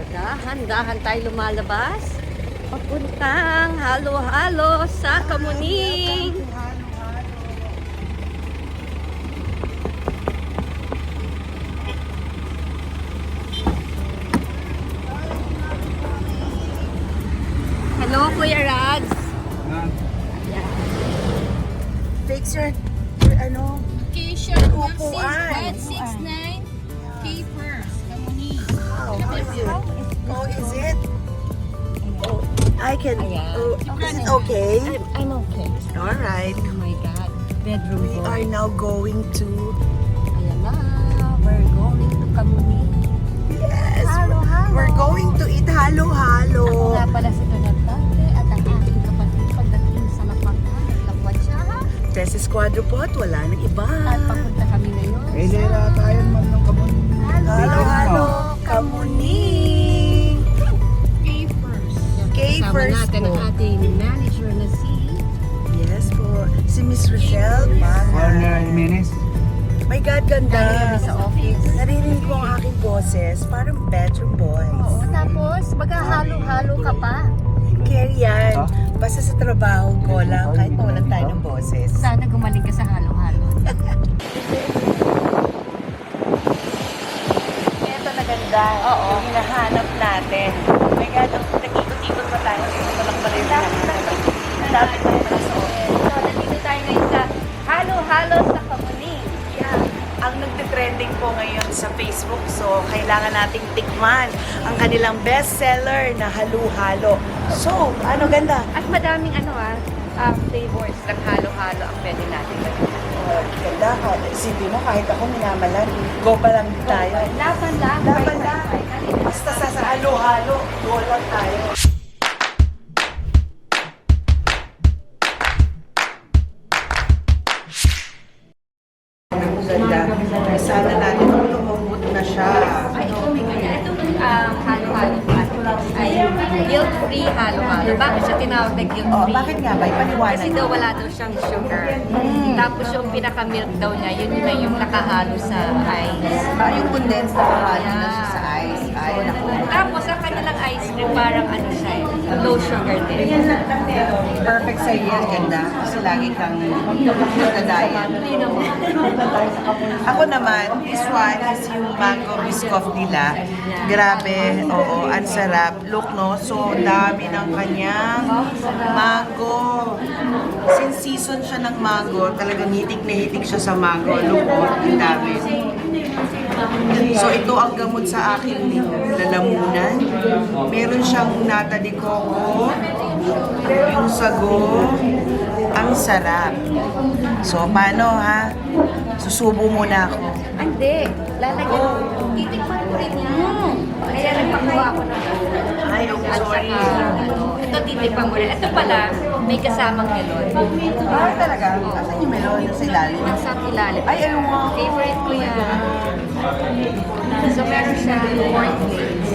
So, dahan-dahan tayo lumalabas. Papuntang halo-halo sa Kamuning. Hello, Kuya Rags. Fix your, your ano, Location, Upuan. 169 I can, Ayan. oh, is it okay? I'm, I'm okay. All right. Oh my God. Bedroom We are now going to, Ayan na. We're going to Kamuning. yes, Halo, halo. we're going to eat halo-halo. Ako nga pala si Donatante at ang aking kapatid pagdating sa Lapangan. Lapuan siya ha. Tesis Quadrupot, wala nang iba. At papunta kami ngayon nila tayo man ng kabon. Halo-halo, Kamuning. Kasama first natin ang po. ating manager na si Yes po. Si Miss Rochelle Corner Manga. Jimenez. My God, ganda. kami sa office. Naririnig ko ang aking boses. Parang bedroom boys. Oo, tapos maghahalo-halo ka pa. Carry yan. Basta sa trabaho ko lang, kahit mawalan tayo ng boses. Sana gumaling ka sa halo-halo. Ito na ganda. Oo. Yung hinahanap natin. Tayo pala sa office. So, nandito tayo ngayon sa halo-halo sa Kamuning. Yeah. Ang nagtitrending po ngayon sa Facebook, so kailangan nating tikman ang kanilang bestseller na halu-halo. So, ano ganda? At madaming ano ah, ah, flavors ng halo-halo ang pwede natin gawin. Oh, ganda ka. Isipin mo, kahit ako minamalan, go pa lang tayo. Laban lang. Laban lang. Basta sa sa halo-halo, go lang tayo. Ang ganda. Sana natin lumambot na siya. Ay, ito may ganyan. Itong um, halo-halo ay guilt-free halo-halo. Bakit siya tinawag na Oh, guilt-free? bakit nga ba? Ipaniwanag. Kasi daw wala daw siyang sugar. Tapos yung pinaka-milk daw niya, yun na yung nakahalo sa ice. Ah, yung condensed na kahalo na Yeah. siya sa ice. Ay, naku. Tapos ang kanilang ice cream parang ano siya, low sugar din. Perfect sa iyo. Ganda. Kasi lagi kang nagda-diet. Ako naman, this one is yung mango biscoff nila. Grabe, oo, ang sarap. Look, no? So, dami ng kanyang mango. Since season siya ng mango, talagang hitik na hitik siya sa mango. Look, oh, ang dami. So, ito ang gamot sa aking lalamunan. Meron siyang nata de coco, yung sago, ang sarap. So, paano ha? Susubo muna ako. Hindi. Lalagyan. Titikman ko rin yan. Kaya nagpakuha ako ng Ay, oh, At sorry. ito titikman mo rin. Ito pala, may kasamang melon. Ah, talaga? Asan yung melon sa ilalim? Nasa ilalim. Ay, ano mo? Favorite ko yan. So, meron siyang corn flakes.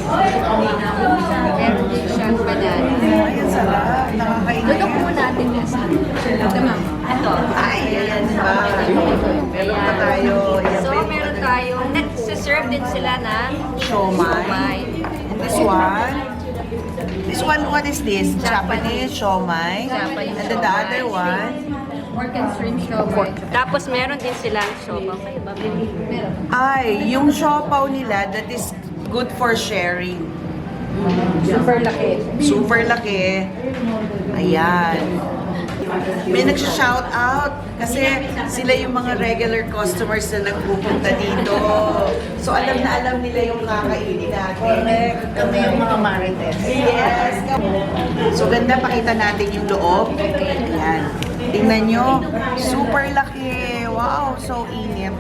Meron din siyang banana. Ay, ang sarap. Nakakainin. Dudok mo natin this. Ito, ma'am. Ito. Ay, ayan ba? Meron pa tayo. Ayan So, ba yung- meron tayong, nagsiserve din sila ng Siomay. And this one? This one, what is this? Japanese. Japanese And then the other one? Pork and shrimp siomay. Tapos meron din silang. Meron. Ay, yung siopaw nila, that is good for sharing. Super laki. Super laki. Ayan. May nagsha-shout out kasi sila yung mga regular customers na nagpupunta dito. So alam na alam nila yung kakainin natin. Kami yung mga marites. Yes. So ganda pakita natin yung loob. Ayan. Tingnan nyo. Super laki. Wow, so init.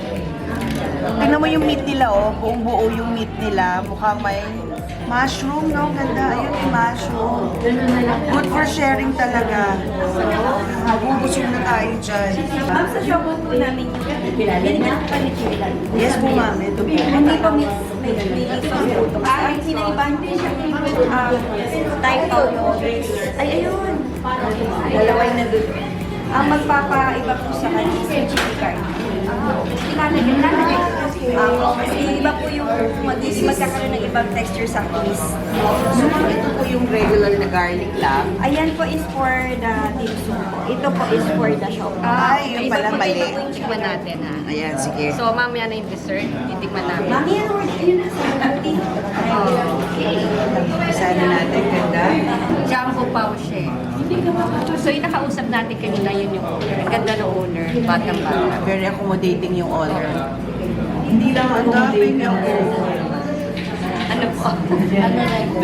Tingnan mo yung meat nila oh. Buong buo yung meat nila. Mukha may mushroom, no? Ganda. Ayun, may mushroom. Good for sharing talaga. Mabubusog na tayo dyan. Ma'am, sa shop po namin yung ganyan pa ni. Yes po, ma'am. Ito po. Hindi po mix, may may po. Ah, ang sinaiban din siya um, type of Ay, ayun. Dalaway na doon. Ang magpapaiba po sa kanya yung chili card. Ilalagay, ilalagay. Ah, kasi iba po yung mag magkakaroon ng ibang texture sa kiss. So, ito po yung regular na garlic lang. Ayan po is for the dim sum po. Ito po is for the shop. Ay, yung iba pala po mali. dito po yung tikman natin ha. Ayan, sige. So, mamaya na yung dessert, titikman namin. Mami, ano word? Ayun na sa. Okay. Isa na natin, ganda. Jumbo Pauche. So, yung nakausap natin kanina, yun yung owner. Ang ganda ng owner, batang-bata. Very accommodating yung owner. Hindi lang ang dami niya. Ano po?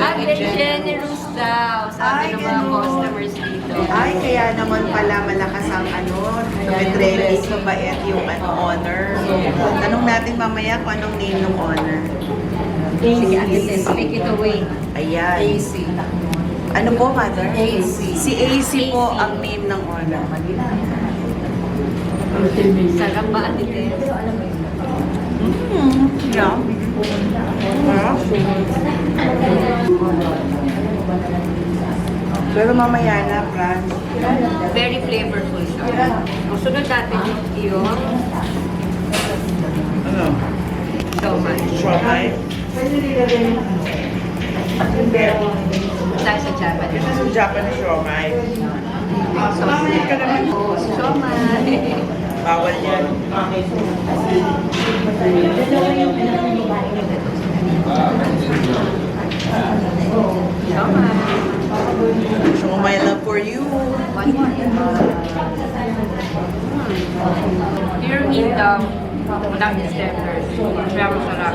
Ah, very generous daw, sabi ng mga customers dito. Ay, kaya naman pala malakas ang ano, Petrelli, mabait yung ano, owner. Tanong natin mamaya kung anong name ng owner. Sige, Ate Tess, take it away. Ayan. AC. Ano po, mother? AC. Si AC po ang name ng owner. Sarap ba, Ate Tess? Hmm, yeah. Sarap. Pero mamaya na, Fran. Very flavorful siya. Ang sunod natin yung Ano? siomay. Siomay? Tayo sa Japanese. Ito sa Japanese siomay. Mamaya ka naman. Oh, siomay. Bawal yan. Siomay. Siomay love for you. One more. Pure meat daw. Without the tenders. Pero sarap.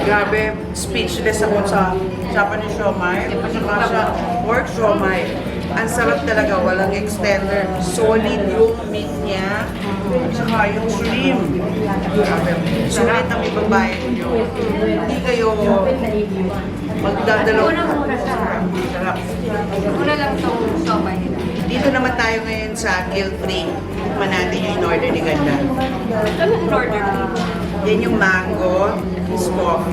Grabe, speechless ako sa Japanese siomay. Saka sa pork siomay. Ang sarap talaga, walang extender. Solid yung meat niya. At saka yung shrimp. Grabe. Sulit ang ibabayad nyo. Hindi kayo magdadalaw. Sarap. Mura lang nila. Dito naman tayo ngayon sa guilt-free. Tikman natin yung in-order ni Ganda. Ito na in-order ko. Yan yung mango, smoke.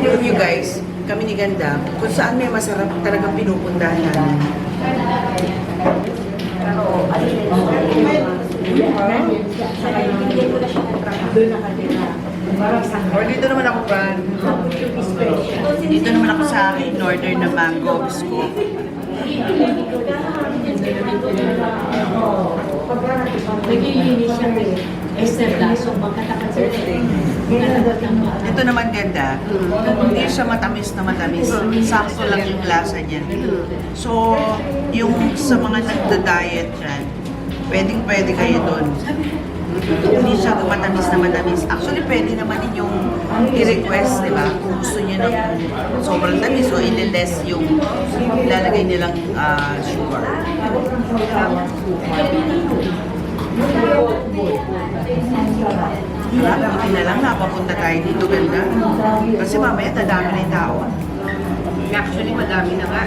Alam nyo guys, kami ni Ganda, kung saan may masarap talagang pinupuntahan namin. Or dito naman ako, Fran. Dito naman ako sa akin in-order na mango biscuit. Ito naman ganda. Hindi siya matamis na matamis. Sakto lang yung lasa niya. So, yung sa mga nagda-diet dyan, pwedeng pwede kayo doon. Hindi siya matamis na matamis. Actually, pwede naman din yung i-request, di ba? Kung gusto niyo ng sobrang tamis o i-less yung ilalagay nilang ah, sugar. Wala, buti na lang napapunta tayo dito ganda. Kasi mamaya dadami na yung tao. Actually, madami na nga.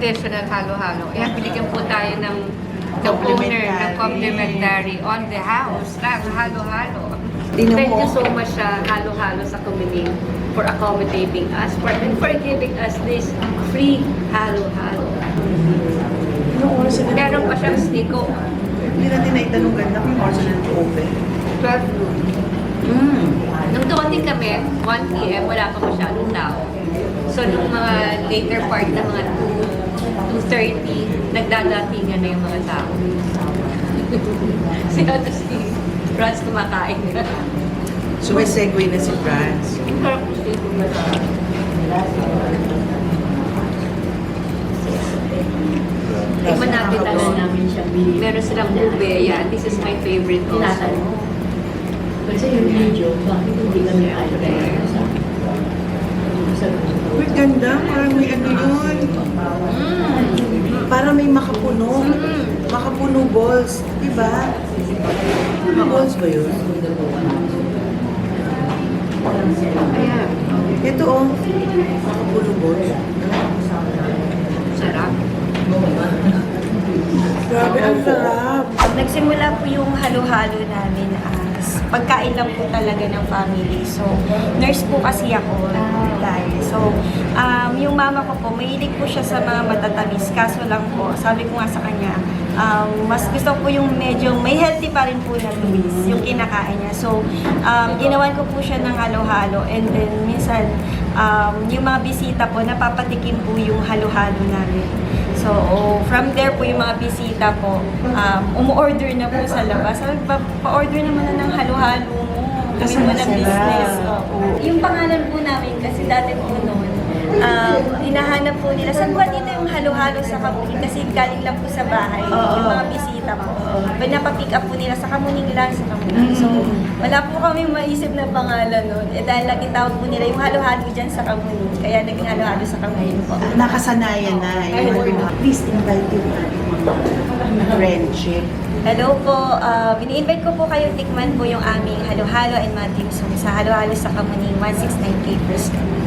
Halo-halo. Kaya binigyan po tayo ng the owner ng complimentary on the house. Lang, halo-halo. Thank you so much sa halo-halo sa Kumiling for accommodating us for, and for giving us this free halo-halo. Na Meron pa siyang stiko. Hindi natin naitanong ganda kung oras na open. 12 noon. Mm. Nung dumating kami, 1 p.m., wala pa masyadong tao. So, nung mga later part na mga 2, 2.30, nagdadatingan na yung mga tao. si Ate si Franz kumakain na. So may segue na si Franz. Yung Tikman natin talaga namin siya. Meron silang ube. Yan, this is my favorite also. Kasi yung video, bakit hindi kami Siyempre. Uy, ganda. Parang may ano yun. Parang may makapuno. Makapuno balls. Diba? Mga balls ba yun? Ayan. Ito oh. Makapuno balls. Sarap. Grabe, ang sarap. Nagsimula po yung halo-halo namin as pagkain lang po talaga ng family. So, nurse po kasi ako dahil. So, um, yung mama ko po, mahilig po siya sa mga matatamis. Kaso lang po, sabi ko nga sa kanya, um, mas gusto ko yung medyo may healthy pa rin po na Luis, yung kinakain niya. So, um, ginawan ko po siya ng halo-halo and then minsan, um, yung mga bisita po, napapatikim po yung halo-halo namin. So, from there po yung mga bisita po, um, umu-order na po sa labas. Sabi, pa- pa-order naman na ng halo-halo mo. Kasi Gawin mo masarap. business. Oo. Yung pangalan po namin, kasi dati po noon, um, hinahanap po nila, saan ba dito yung halo-halo sa Kamuning? Kasi galing lang po sa bahay, yung mga bisita po. Pinapapick up po nila sa Kamuning lang, sa Kamuning. So, wala po kami maisip na pangalan noon. Eh, dahil lagi tawag po nila yung halo-halo dyan sa Kamuning. Kaya naging halo-halo sa Kamuning po. Nakasanayan na. Yung, please invite yung friendship. Hello po, uh, ini-invite ko po kayo tikman po yung aming halo-halo and mga sa halo-halo sa Kamuning 169K per square.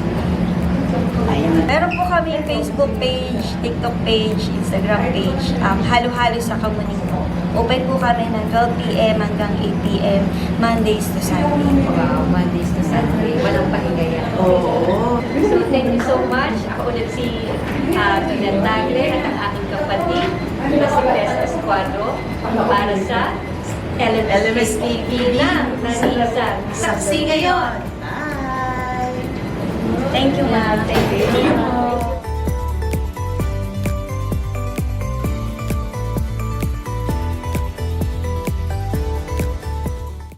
Ayan. Meron po kami Facebook page, TikTok page, Instagram page, um, halo-halo sa Kamuning po. Open po kami ng 12 p.m. hanggang 8 p.m. Mondays to Sunday. Wow, Mondays to Saturday. Walang pahinga yan. Oo. So, thank you so much. Ako ulit si uh, Tina Tagle at ang aking kapatid na si Tess Escuadro para sa LMS, TV na Nanisan. Saksi ngayon! Thank you, ma'am. Thank you.